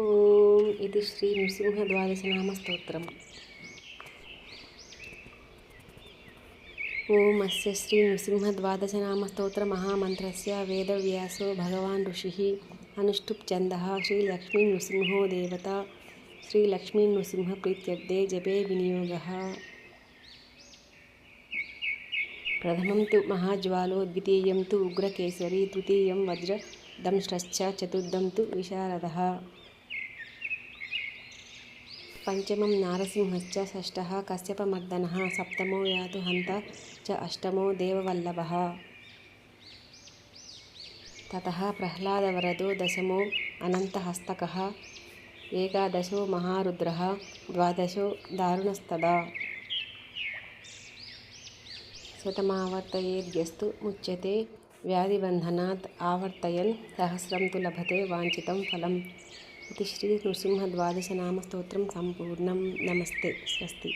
ఓం. ఇది శ్రీ నృసింహ ద్వాదశనామ స్తోత్రం ఓం అస్య శ్రీ నృసింహ ద్వాదశనామ స్తోత్ర మహామంత్రస్య వేదవ్యాసో భగవాన్ ఋషి అనుష్ఠుప్ ఛందः శ్రీ లక్ష్మీ నృసింహో దేవత. శ్రీ లక్ష్మీ నృసింహ ప్రీత్యర్థే జపే వినియోగ. ప్రథమం తు మహాజ్వాలో ద్వితీయం తు ఉగ్రకేసరి తృతీయం వజ్రదంశ్రశ్చ చతుర్థం తు విశారద. పంచమం నారసింహశ్చ షష్ఠः కశ్యపమర్దనः సప్తమో యాతు హంత చ అష్టమో దేవవల్లభः. తతः ప్రహ్లాదవరదో దశమో అనంతహస్తకः ఏకాదశో మహారుద్రः ద్వాదశో దారుణస్తదా. శతమావర్తయేద్యస్తు ముచ్యతే వ్యాధిబంధనాత్ ఆవర్తయన్ సహస్రం తు లభతే వాంఛితం ఫలం. ఇది శ్రీ నృసింహ ద్వాదశ నామ స్తోత్రం సంపూర్ణం నమస్తే స్వస్తి